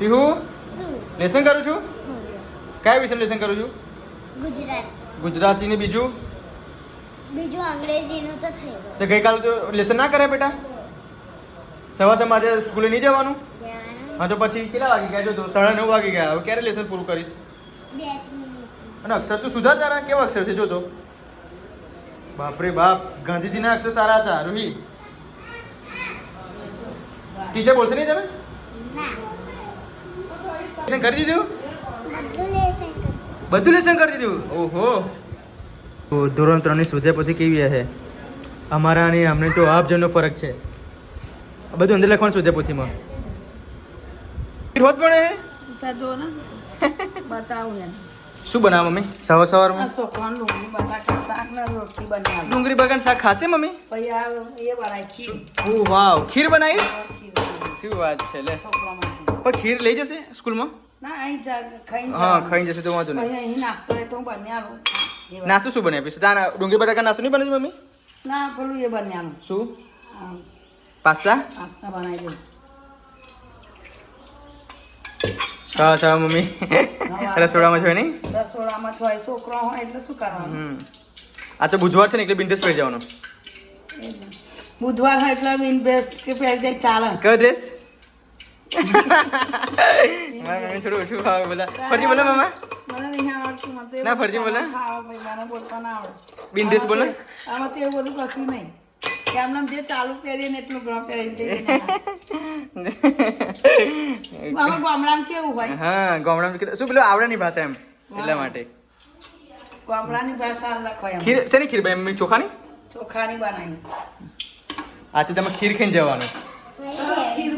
Pihu lesson કરું છું? કયા વિષય લેસન કરું છું? ગુજરાતી. ગુજરાતીને બીજું? બીજું અંગ્રેજીનું તો થઈ ગયું. તો ગઈકાલે તો લેસન ના કરે બેટા? સવાર સવાર આજે સ્કૂલે નહીં જવાનું? જવાનું. હા તો પછી કેટલા વાગી ગયા? જો તો સાડા નવ વાગી ગયા. હવે ક્યારે લેસન પૂરું કરીશ? અને અક્ષર તું સુધાર તારા? કેવા અક્ષર છે? જો તો. બાપરે બાપ ગાંધીજીના અક્ષર સારા હતા. રૂહી. ટીચર બોલશે નહીં તમે ના. લેસન કરી દીધું? બધું લેસન કરી દીધું. ઓહો. ધોરણ ત્રણની સ્વાધ્યાય પછી કેવી હશે અમારા અને અમને તો આપ જણનો ફરક છે. બધું અંદર લખવાનું સ્વાધ્યાય પોથીમાં. રોજ પણ હે? શું બનાવ મમ્મી? સવાર સવાર સવારમાં ડુંગળી બટાકા શાક ને રોટલી બનાવી. ડુંગળી બગાડ શાક ખાશે મમ્મી? વાવ. ખીર બનાવી? શું વાત છે લે. પણ ખીર લઈ જશે સ્કૂલમાં? ના અહીં જા ખાઈને હા ખાઈ જશે તો વાંધો નહીં. અહીં નાસ્તો હોય તો હું બનાવું એ નાસ્તો શું બનાવી આપીશ? તારા ડુંગળી બટાકા નાસ્તો નહીં બને છે મમ્મી? ના પેલું એ બનાવું શું? પાસ્તા? પાસ્તા બનાવી દઉં. સા સા મમ્મી. રસોડામાં છે નહીં? રસોડામાં હોય છોકરો હોય એટલે શું કરવાનું. આ તો બુધવાર છે ને એટલે બિંદેશ પડી જવાનો. બુધવાર હોય એટલે બિન બેસ્ટ કે પહેરી દે ચાલે. કયો ડ્રેસ થોડું ઓછું ભાવે બોલા. ફરજી બોલો મામા. મને નહીં આવડતું મને તો એ ના, ફરજી બોલે? ખાવા પછી મને બોલતા ના આવડે. બિન ડ્રેસ બોલે? આમાં તો બધું કશું નહીં. કે જે ચાલુ પહેરીએ ને એટલું ઘણું પહેરીને જઈએ ને. આમાં. ગામડામાં કેવું હોય? હા ગામડામાં શું પેલું આવડાની ભાષા એમ એટલા માટે. ગામડાની ભાષા અલગ ખીર શેની ખીર ભાઈ? ચોખાની? ચોખાની બનાવી. આજે તમે ખીર ખાઈને જવાનું.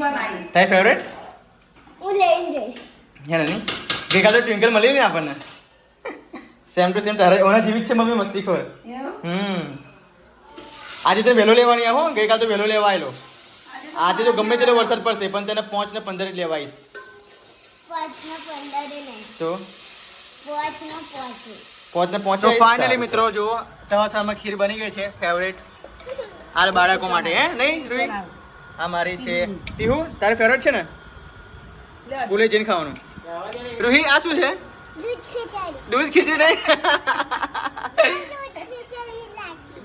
તારી ફેવરેટ હું લઈને જઈશ. હે ને ગઈકાલે ટ્વિંકલ મળી ને આપણને. સેમ ટુ સેમ તારે. ઓના જેવી જ છે મમ્મી મસ્તી ખોર? હમ. આજે તો વહેલો લેવાની આવો ગઈકાલ તો વહેલો લેવા આવેલો. આજે તો ગમે તેટલો વરસાદ પડશે પણ તેને પાંચ ને પંદર જ લેવા આવીશ. પાંચનો પંદરે નહીં. તો? પાંચે ને પાંચ તો ફાઇનલી મિત્રો જો સવા સવામાં ખીર બની ગઈ છે ફેવરેટ આ બાળકો માટે હે નહીં? આ મારી છે. ટીહુ તારે ફેવરેટ છે ને? સ્કૂલે જઈને ખાવાનું. રોહી આ શું છે? દૂધ ખીચડી. નહીં?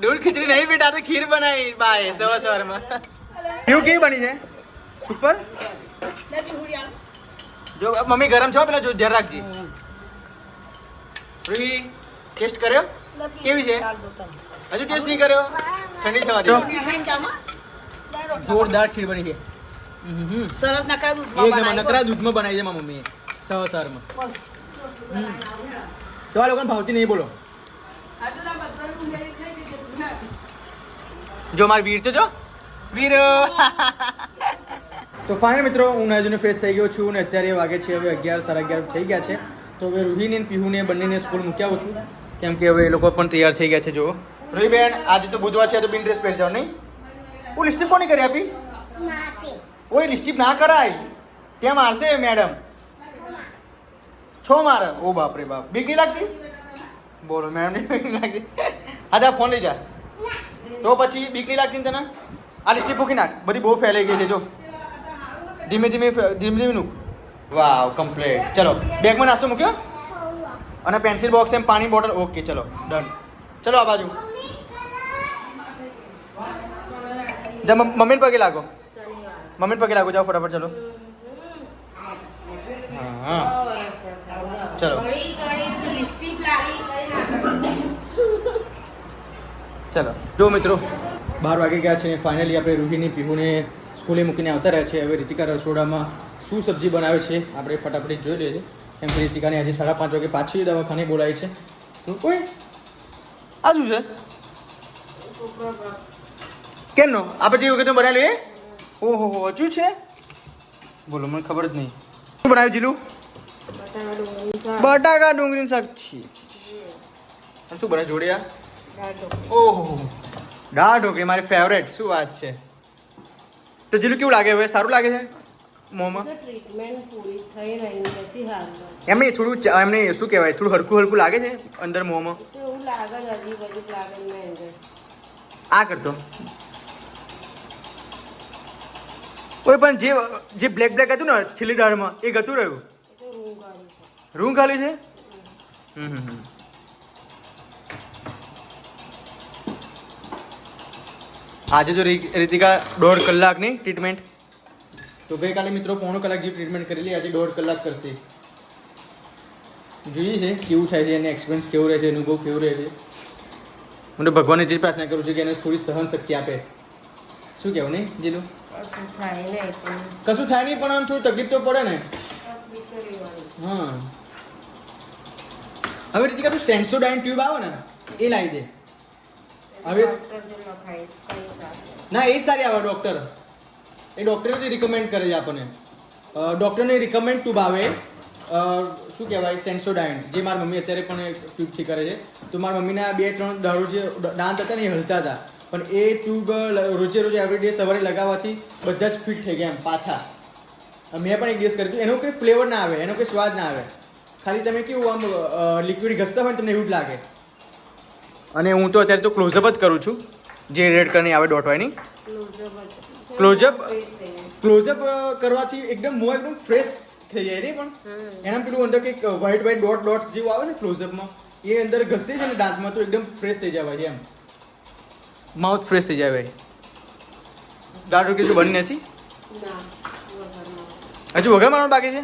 દૂધ ખીચાડી નહીં બેટા તો ખીર બનાવી બાય સવાર સવારમાં. ટીહુ કેવી બની છે? સુપર? જો મમ્મી ગરમ છો? પેલા જો ધ્યાન રાખજે. રૂહી ટેસ્ટ કર્યો? કેવી છે? હજુ ટેસ્ટ નહીં કર્યો? ઠંડી થવા દે. જોરદાર ખીર બની છે. સરસ નકરા દૂધમાં નકરા દૂધમાં બનાવી છે મારા મમ્મીએ. સવા સવારમાં તો આ લોકોને ભાવતી નહીં બોલો. જો મારી વીર તો જો. વીર. તો ફાઇન મિત્રો હું નાજુને ફ્રેશ થઈ ગયો છું અને અત્યારે વાગે છે હવે અગિયાર સાડા અગિયાર થઈ ગયા છે. તો હવે રૂહીને પીહુને બંનેને સ્કૂલ મૂક્યા આવું છું. કેમ કે હવે એ લોકો પણ તૈયાર થઈ ગયા છે જો રૂહીબેન આજે તો બુધવાર છે તો બિન ડ્રેસ પહેરી જાઓ નહીં? હું લિસ્ટિપ કોની કરી આપી? ઓય લિસ્ટિપ ના કરાય. ત્યાં મારશે મેડમ. છો મારે. ઓ બાપ રે બાપ. બીક નહીં લાગતી? બોલો મેડમની બીક નહીં લાગતી. હા જા ફોન લઈ જા. તો પછી બીક નહીં લાગતી તને? આ લિસ્ટિપ મૂકી નાખ. બધી બહુ ફેલાઈ ગઈ છે જો. ધીમે ધીમે ધીમે ધીમે નું. વાવ કમ્પ્લીટ ચલો બેગમાં નાસ્તો મૂક્યો? અને પેન્સિલ બોક્સ એમ પાણી બોટલ ઓકે ચલો ડન ચલો આ બાજુ. જા મમ- મમ્મીને પગે લાગો. મમ્મીને પગે લાગો જાઓ ફટાફટ ચલો. હા. ચલો. ચલો. જો મિત્રો બાર વાગે ગયા છે. ફાઇનલી આપણે રૂહીની પીહુને સ્કૂલે મૂકીને આવતા રહ્યા છે હવે રીતિકા રસોડામાં શું સબ્જી બનાવે છે આપણે ફટાફટ જોઈ લઈએ. છીએ કેમ કે રીતિકાને આજે સાડા પાંચ વાગે પાછી દવાખાને બોલાય છે. તો કોઈ? આ શું છે? કેમનો? આપણે જે વખતે બનાવેલું એ ઓહો હો હજુ છે? બોલો મને ખબર જ નહીં. શું બનાવ્યું જીલું? બટાકા ડુંગળીનું શાક. છી શું બનાવ્યું જોડિયા? ઓહો. દાળ ઢોકળી મારી ફેવરેટ શું વાત છે? તો જીલું કેવું લાગે હવે? સારું લાગે છે મોંમાં? એમને થોડું એમને શું કહેવાય? થોડું હલકું હલકું લાગે છે અંદર મોંમાં? આ કરતો. ઓય પણ જે જે બ્લેક બ્લેક હતું ને, છેલ્લી દાળમાં એ ગતું રહ્યું? રૂમ ખાલી છે. આજે જો રીતિકા દોઢ કલાકની ટ્રીટમેન્ટ તો ગઈકાલે મિત્રો પોણો કલાક જેવી ટ્રીટમેન્ટ કરેલી, આજે દોઢ કલાક કરશે. જોઈએ છે કેવું થાય છે, એને એક્સપિરિયન્સ કેવું રહે છે, અનુભવ કેવું રહે છે. હું તો ભગવાનને જે પ્રાર્થના કરું છું કે એને થોડી સહન શક્તિ આપે. શું કહેવું નહીં જીલું કશું થાય નહીં પણ કશું થાય નહીં પણ આમ થોડી તકલીફ તો પડે ને. હા. હવે રીતિકા તું સેન્સોડાઇન ટ્યુબ આવે ને એ લાવી દે. હવે ના એ સારી આવે ડૉક્ટર. એ ડૉક્ટર જ રિકમેન્ડ કરે છે આપણને. ડૉક્ટરને રિકમેન્ડ ટ્યુબ આવે. શું કહેવાય સેન્સોડાઇન જે મારી મમ્મી અત્યારે પણ ટ્યુબથી કરે છે. તો મારી મમ્મીના બે ત્રણ દારૂ જે દાંત હતા ને એ હલતા હતા. પણ એ ટ્યુબ રોજે રોજ એવરીડે સવારે લગાવવાથી બધા જ ફિટ થઈ ગયા એમ પાછા. મેં પણ એક દિવસ કર્યું હતું એનો કોઈ ફ્લેવર ના આવે એનો કોઈ સ્વાદ ના આવે. ખાલી તમે કેવું આમ લિક્વિડ ઘસતા હોય ને તમને એવું જ લાગે. અને હું તો અત્યારે તો ક્લોઝઅપ જ કરું છું જે રેડ કલરની આવે ડોટ ક્લોઝઅપ? ફેસ થઈ જાય. ક્લોઝઅપ કરવાથી એકદમ મોં એકદમ ફ્રેશ થઈ જાય રે પણ. એના પેલું અંદર કંઈક વ્હાઈટ વ્હાઈટ ડોટ ડોટ જેવું આવે ને ક્લોઝઅપમાં એ અંદર ઘસે છે ને દાંતમાં તો એકદમ ફ્રેશ થઈ જવાય છે એમ. માઉથ ફ્રેશ થઈ જાય ભાઈ. દાંત રોકી બની નથી? હજુ વગર મારવાનું બાકી છે?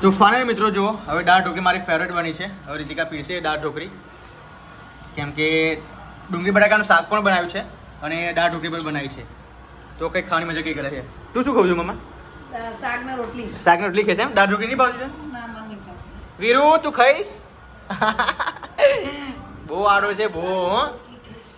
તો ફાઇનલ મિત્રો જુઓ હવે દાળ ઢોકળી મારી ફેવરેટ બની છે. હવે રીતિકા પીરશે દાળ ઢોકળી. કેમ કે ડુંગળી બટાકાનું શાક પણ બનાવ્યું છે અને દાળ ઢોકળી પણ બનાવી છે. તો કંઈક ખાવાની મજા કઈ કરે છે? તું શું ખાવું છું મમ્મા? અ, શાકને રોટલી. શાકની રોટલી ખેશે એમ? દાળ ઢોકળી નહીં ભાવતી છે ના. વીરુ તું ખાઈશ? બહુ આડો છે બહુ હો.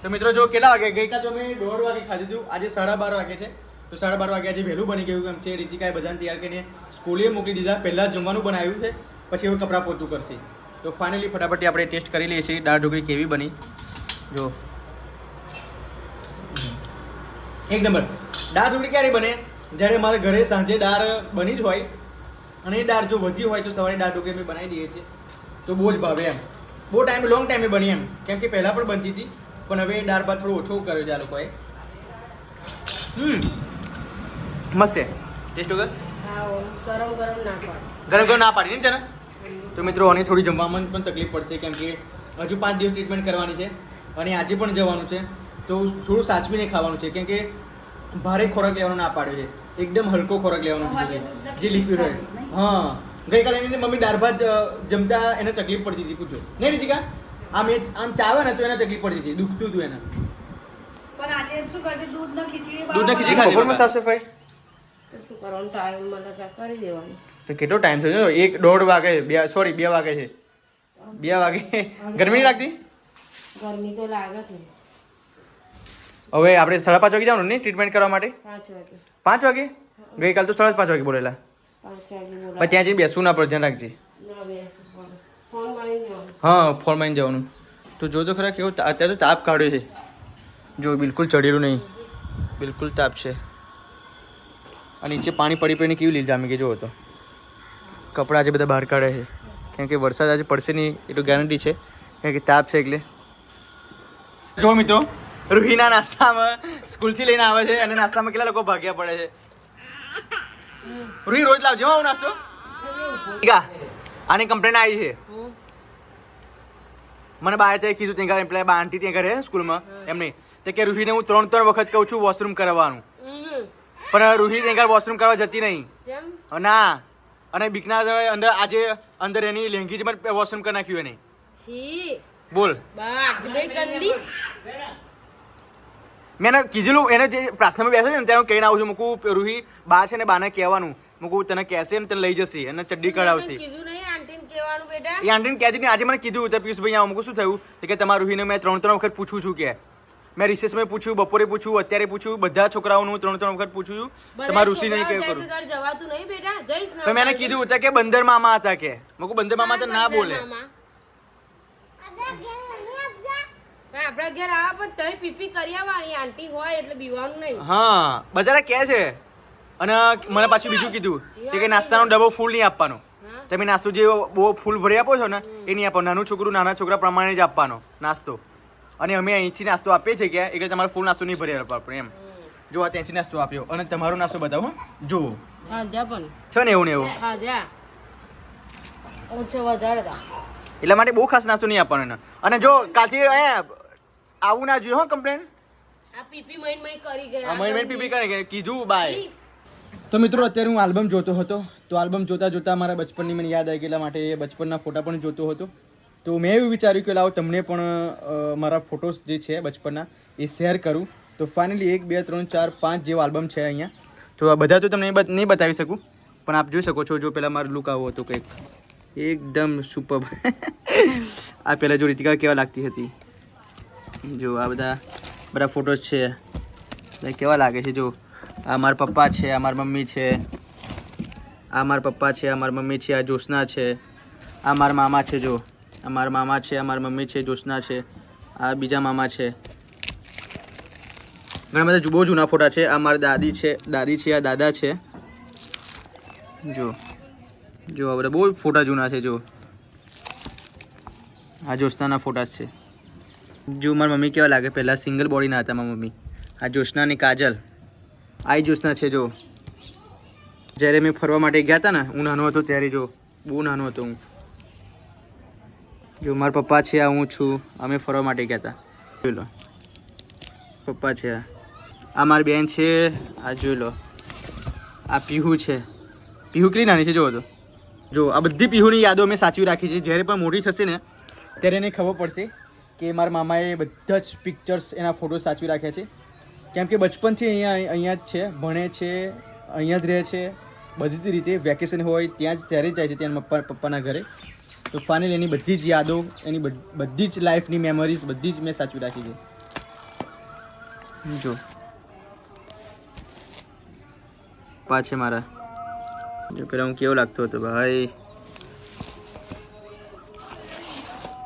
તો મિત્રો જો કેટલા વાગે? ગઈકાલ તો મેં દોઢ વાગે ખાધું હતું. આજે સાડા બાર વાગે છે. તો સાડા બાર વાગે આજે વહેલું બની ગયું એમ છે રીતિકાએ બધાને તૈયાર કરીને સ્કૂલે મોકલી દીધા. પહેલાં જમવાનું બનાવ્યું છે. પછી હવે કપડાં પોતું કરશે. તો ફાઇનલી ફટાફટ આપણે ટેસ્ટ કરી લઈએ છીએ દાળ ઢોકળી કેવી બની. જો. એક નંબર. દાળ ઢોકળી ક્યારે બને? જ્યારે અમારે ઘરે સાંજે દાળ બની જ હોય અને એ દાળ જો વધી હોય તો સવારે દાળ ઢોકળી અમે બનાવી દઈએ છીએ. તો બહુ જ ભાવે એમ. બહુ ટાઈમ લોંગ ટાઈમે બની એમ. કેમ કે પહેલાં પણ બનતી હતી. પણ હવે દાળ ભાત થોડું ઓછું કર્યો છે આ લોકોએ. હમ. મસ્ત છે. ટેસ્ટ ઓકે હા ગરમ ગરમ ના પાડી. ગરમ ગરમ ના પાડી ને? તને તો મિત્રો આની થોડી જમવામાં પણ તકલીફ પડશે કેમ કે હજુ પાંચ દિવસ ટ્રીટમેન્ટ કરવાની છે અને આજે પણ જવાનું છે. તો થોડું સાચવીને ખાવાનું છે કેમ કે ભારે ખોરાક લેવાનો ના પાડ્યો છે. એકદમ હલકો ખોરાક લેવાનો છે જે લિક્વિડ હોય. હા. ગઈકાલે એની મમ્મી દાળ ભાત જમતા એને તકલીફ પડતી હતી પૂછો. નહીં રીતિકા? આમ એ આમ ચાવે ને તો એને તકલીફ પડતી હતી દુખતું હતું એને. પણ આજે શું કરતી દૂધનો ખીચડી દૂધને ખીચડી ખાધી બપોરમાં સાફ સફાઈ? તો શું કરવાનું? ટાઈમ મળે કરી દેવાનું. તો કેટલો ટાઈમ થયો? એક દોઢ વાગે બે સોરી બે વાગે છે. બે વાગે. ગરમી નહીં લાગતી? ગરમી તો લાગે છે. હવે આપણે સાડા પાંચ વાગે જવાનું ને ટ્રીટમેન્ટ કરવા માટે? પાંચ વાગે. પાંચ વાગે? ગઈકાલ તો સાડા પાંચ વાગે બોલેલા. પાંચ વાગે પણ બોલા ત્યાં જઈને બેસવું ના પડે ધ્યાન રાખજે. બેસવું ફોન મારી જવાનું. હા તો જો તો ખરા કેવું અત્યારે તો તાપ કાઢ્યો છે. જો, બિલકુલ ચડેલું નહીં. બિલકુલ તાપ છે. અને નીચે પાણી પડી પડીને કેવી લીલ જામી ગઈ જો તો. કપડાં આજે બધા બહાર કાઢે છે. કેમ કે વરસાદ આજે પડશે નહીં એ તો ગેરંટી છે. કેમ કે તાપ છે એટલે. જો મિત્રો, રૂહીના નાસ્તામાં સ્કૂલથી લઈને આવે છે, અને નાસ્તામાં કેટલા લોકો ભાગ્યા પડે છે? રૂહી, રોજ લાવજો હું નાસ્તો. આની કમ્પ્લેન આવી છે. મને બહાર ત્યાં કીધું ત્યાં ઘરે પેલા બા આંટી ત્યાં ઘરે સ્કૂલમાં એમની તો કે રૂહીને હું ત્રણ ત્રણ વખત કહું છું વોશરૂમ કરવાનું. પણ રૂહી ત્યાં ઘરે વોશરૂમ કરવા જતી નહીં. ના. અને બીકના અંદર આજે અંદર એની લેંગી જ મને વોશરૂમ કરી નાખ્યું એને. બોલ. બા ગંદી. મેં એને કીધેલું એને જે પ્રાર્થનામાં બેસે છે ને ત્યાં હું કહીને આવું છું મૂકું રૂહી બા છે ને બાને કહેવાનું. મૂકું તને કહેશે ને તને લઈ જશે અને ચડ્ડી કઢાવશે. મેં કીધું નહીં આંટીને કહેવાનું બેટા. એ આંટીને કહેતી નહીં આજે મને કીધું તો પિયુષભાઈ આવું મૂકું શું થયું? કે તમારા રૂહીને મેં ત્રણ ત્રણ વખત પૂછું છું કે. મેં રિસેસમાં પૂછ્યું બપોરે પૂછ્યું અત્યારે પૂછ્યું બધા છોકરાઓનું હું ત્રણ ત્રણ વખત પૂછું છું તમારું ઋષિ નહીં છોકરાઓ કરું. તો જવાતું નહીં બેટા જઈશ તો મેં એને કીધું હતા કે બંદર મામા હતા કે. મૂકું બંદર મામા તો ના બોલે મામા. આગળ ઘેર નહીં આપતા પણ આપણા ઘેર આવા પણ તઈ પીપી કરી આવવાની આંટી હોય એટલે બીવાનું નહીં. હા બજારે કહે છે. અને મને પાછું બીજું કીધું કે નાસ્તાનો ડબ્બો ફૂલ નહીં આપવાનો. તમે નાસ્તો જે બહુ ફૂલ ભરી આપો છો ને એ નહીં આપવાનો નાનું છોકરું નાના છોકરા પ્રમાણે જ આપવાનો નાસ્તો. અને અમે અહીંથી નાસ્તો આપીએ છીએ કે એટલે તમારે ફૂલ નાસ્તો નહીં ભરી આપવાનો એમ. જો આ ત્યાંથી નાસ્તો આપ્યો. અને તમારો નાસ્તો બતાવો જુઓ. છે ને એવું ને એવું? ઓછો વધારે એટલા માટે બહુ ખાસ નાસ્તો નહીં આપવાનો એને. અને જો કાલથી અહીંયા આવું ના જોઈએ હો કમ્પ્લેન આ પીપી મઈન મઈ કરી આ ગયા મહિને પીપી કરે કે કીધું બાય તો મિત્રો અત્યારે હું આલ્બમ જોતો હતો. તો આલ્બમ જોતા જોતા મારા બચપનની મને યાદ આવી ગયેલા માટે એ બચપનના ફોટા પણ જોતો હતો. તો મેં એવું વિચાર્યું કે લાવો તમને પણ મારા ફોટોસ જે છે બચપનના એ શેર કરું. તો ફાઇનલી એક બે ત્રણ ચાર પાંચ જેવો આલ્બમ છે અહીંયા. તો આ બધા તો તમને નહીં નહીં બતાવી શકું પણ આપ જોઈ શકો છો જો પહેલાં મારું લુક આવો હતો કંઈક. એકદમ સુપર આ પહેલાં જો રીતિકા કેવા લાગતી હતી? જો, આ બધા બધા ફોટોસ છે. કેવા લાગે છે, જો? આ મારા પપ્પા છે, આ મારા મમ્મી છે, આ મારા પપ્પા છે, આ મારા મમ્મી છે, આ જોશના છે, આ મારા મામા છે, જો. આ મારા મામા છે, આ મારા મમ્મી છે, જોશના છે, આ બીજા મામા છે. ઘણા બધા બહુ જૂના ફોટા છે. આ મારી દાદી છે દાદી છે, આ દાદા છે. જો. જો બધા બહુ ફોટા જૂના છે, જો. આ જોશનાના ફોટા છે. જો મારી મમ્મી કેવા લાગે? પહેલાં સિંગલ બોડીના હતા મારા મમ્મી. આ જોશના અને કાજલ. આ જ્યોત્સના છે, જો. જ્યારે મેં ફરવા માટે ગયા હતા ને, હું નાનો હતો ત્યારે, જો. બહુ નાનો હતો હું. જો મારા પપ્પા છે, આ હું છું. અમે ફરવા માટે ગયા હતા જોઈ લો. પપ્પા છે, આ. મારી બેન છે, આ જોઈ લો. આ પીહુ છે. પીહુ કેટલી નાની છે જો તો. જો, આ બધી પીહુની યાદો મેં સાચવી રાખી છે. જ્યારે પણ મોટી થશે ને, ત્યારે એને ખબર પડશે કે મારા મામાએ બધા જ પિક્ચર્સ એના ફોટો સાચવી રાખ્યા છે. કેમ કે બચપનથી અહીંયા અહીંયા જ છે, ભણે છે, અહીંયા જ રહે છે. બધી જ રીતે વેકેશન હોય, ત્યાં જ, ત્યારે જ જાય છે, ત્યાં પપ્પા પપ્પાના ઘરે. તો ફાઇનલ એની બધી જ યાદો, એની બધી જ લાઈફની મેમરીઝ બધી જ મેં સાચવી રાખી છે. જો. પાછે મારા જો પેલા હું કેવો લાગતો હતો, ભાઈ?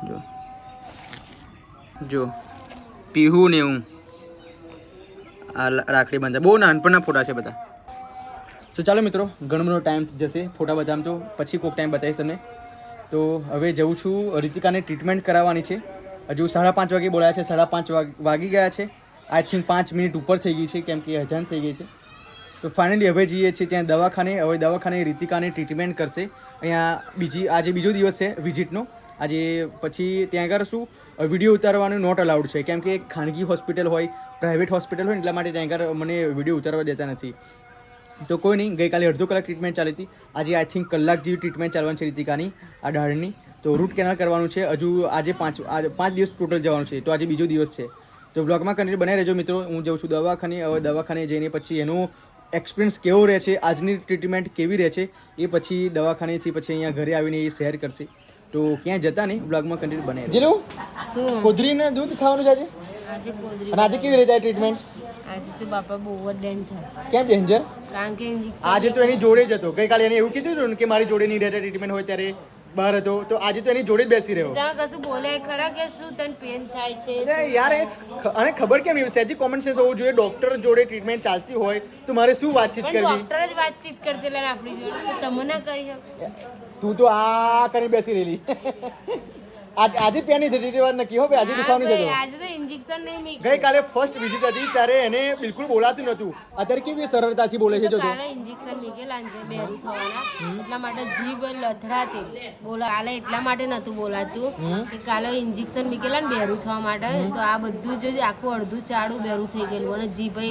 જો. જો. પીહુ ને હું. આ રાખડી બાંધા બહુ નાનપણના ફોટા છે બધા. તો ચાલો મિત્રો, ઘણો બધો ટાઈમ જશે ફોટા બધામ તો. પછી કોઈક ટાઈમ બતાવીશ તમને. તો હવે જઉં છું રિતિકાને ટ્રીટમેન્ટ કરાવવાની છે. હજુ સાડા પાંચ વાગે બોલાયા છે. સાડા પાંચ વાગી ગયા છે. આઈ થિંક પાંચ મિનિટ ઉપર થઈ ગઈ છે, કેમ કે અજાન થઈ ગઈ છે. તો ફાઇનલી હવે જઈએ છીએ ત્યાં દવાખાને. હવે દવાખાને રીતિકાને ટ્રીટમેન્ટ કરશે. અહીંયા બીજી, આજે બીજો દિવસ છે વિઝિટનો આજે પછી ત્યાં આગળ શું વીડિયો ઉતારવાનું નોટ અલાઉડ છે. કેમ કે ખાનગી હોસ્પિટલ હોય પ્રાઇવેટ હોસ્પિટલ હોય, એટલા માટે ત્યાં આગળ મને વીડિયો ઉતારવા દેતા નથી. તો કોઈ નહીં, ગઈકાલે અડધો કલાક ટ્રીટમેન્ટ ચાલી હતી. આજે આઈ થિંક કલાક જેવી ટ્રીટમેન્ટ ચાલવાની છે રીતિકાની, આ દાઢની તો રૂટ કેનાલ કરવાનું છે. હજુ આજે પાંચ પાંચ દિવસ ટોટલ જવાનું છે. તો આજે બીજો દિવસ છે. તો બ્લોગમાં કન્ટિન્યુ બનાવી રહેજો મિત્રો. હું જઉં છું દવાખાને. હવે દવાખાને જઈને પછી એનો એક્સપિરિયન્સ કેવો રહે છે આજની ટ્રીટમેન્ટ કેવી રહે છે એ પછી દવાખાનેથી પછી અહીંયા ઘરે આવીને એ શેર કરશે. તો ક્યાંય જતા નહીં બ્લોગમાં કન્ટિન્યુ બને જીલું શું? ખોદરીને દૂધ ખાવાનું છે આજે અને આજે કેવી રીતે ટ્રીટમેન્ટ આજે તો બાપા બહુ જ ડેન્જર કેમ ડેન્જર કારણ કે આજે તો એની જોડે જ હતો. ગઈકાલે એને એવું કીધું હતું ને કે મારી જોડે નહીં રહેતા ટ્રીટમેન્ટ હોય ત્યારે બહાર હતો તો આજે તો એની જોડે જ બેસી રહ્યો. ત્યાં કશું બોલે ખરા કે શું તને પેન થાય છે યાર અને ખબર કેમ નહીં સહેજી કોમન સેન્સ હોવું જોઈએ ડોક્ટર જોડે ટ્રીટમેન્ટ ચાલતી હોય તો મારે શું વાતચીત કરવી? ડોક્ટર જ વાતચીત કરતી આપણી જોડે તમે ના કરી શકો. તું તો આ કરી બેસી રહેલી. આજ આજે પેની જતી વાત નક્કી હો ભાઈ આજે દુખાવાની ભાઈ, આજે તો ઇન્જેક્શન નહીં મી ગઈ કાલે ફર્સ્ટ વિઝિટ હતી ત્યારે એને બિલકુલ બોલાતું નતું અત્યારે કેવી સરળતાથી બોલે છે જો કાલે ઇન્જેક્શન મીકેલા છે બે થવાના એટલા માટે જીભ લથડાતી. બોલા કાલે એટલા માટે નતું બોલાતું કે કાલે ઇન્જેક્શન મીકેલા ને બેરું થવા માટે. તો આ બધું જ આખું અડધું ચાડું બેરું થઈ ગયેલું અને જીભ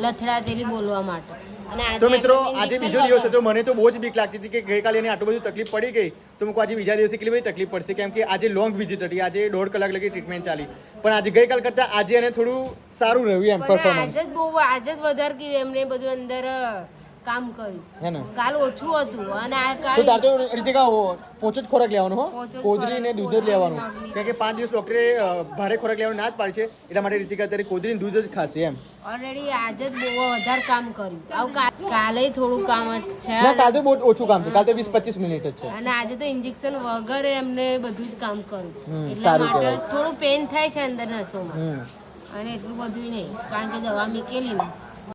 લથડાતેલી બોલવા માટે. તો મિત્રો આજે બીજો દિવસ હતો મને તો બહુ જ બીક લાગતી હતી કે ગઈકાલે એને આટલું બધું તકલીફ પડી ગઈ તો મૂકો આજે બીજા દિવસે કેટલી બધી તકલીફ પડશે? કેમ કે આજે લોંગ વિઝિટ હતી આજે દોઢ કલાક લગી ટ્રીટમેન્ટ ચાલી. પણ આજે ગઈકાલ કરતાં આજે એને થોડું સારું રહ્યું એમ પરફોર્મન્સ આજે જ બહુ આજે જ વધારે કે એમને બધું અંદર કામ કર્યું. હે ને? કાલ ઓછું હતું અને આ તો કાલ તાર તો રીતિકા પોચો જ ખોરાક લેવાનો હો? કોદરી ને દૂધ જ લેવાનું. કેમ કે પાંચ દિવસ ડોક્ટરે ભારે ખોરાક લેવાનું ના જ પાડી છે એટલા માટે રીતિકા અત્યારે કોદરી ને દૂધ જ ખાશે એમ. ઓલરેડી આજે જ બહુ વધારે કામ કર્યું. આવું કાલે થોડું કામ જ છે. ના કાલે તો બહુ ઓછું કામ છે. કાલે તો વીસ પચીસ મિનિટ જ છે. અને આજે તો ઇન્જેક્શન વગર એમને બધું જ કામ કર્યું. સારું થોડું પેન થાય છે અંદર નસોમાં. અને એટલું બધું નહીં. કારણ કે દવા મૂકેલી ને.